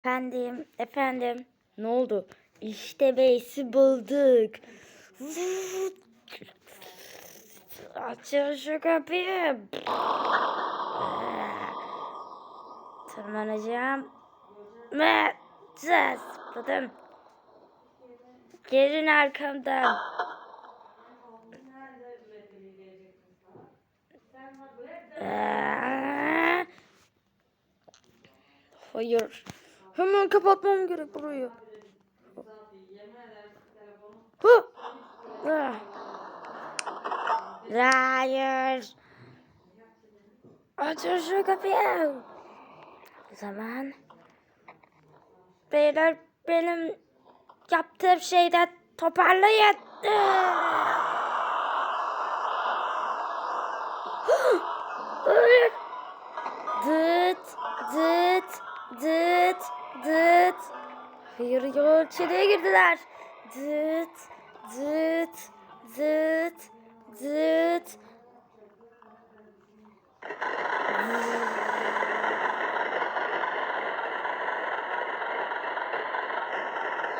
Efendim, efendim. Ne oldu? İşte Beysi bulduk. Açın şu kapıyı. Tırmanacağım. Ve ses. Buldum. Gelin arkamdan. Ee, Hayır. Hemen kapatmam gerek burayı. Hı. Hayır. Açın şu kapıyı. O zaman beyler benim yaptığım şeyden toparlayın. Hayır. Dıt, dıt, dıt, dıt. Hayır yol içeriye girdiler. Dıt, dıt, dıt, dıt.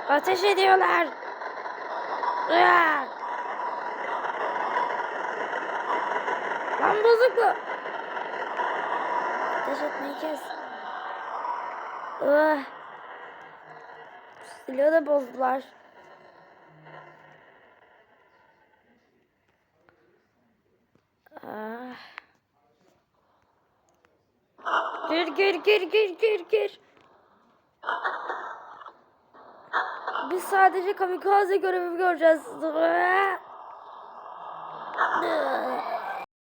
Ateş ediyorlar. Lan bozuk bu. Ateş etmeyi kes. Ah. Silahı da bozdular. Ah. Gir gir gir gir gir gir. Biz sadece kamikaze görevi göreceğiz.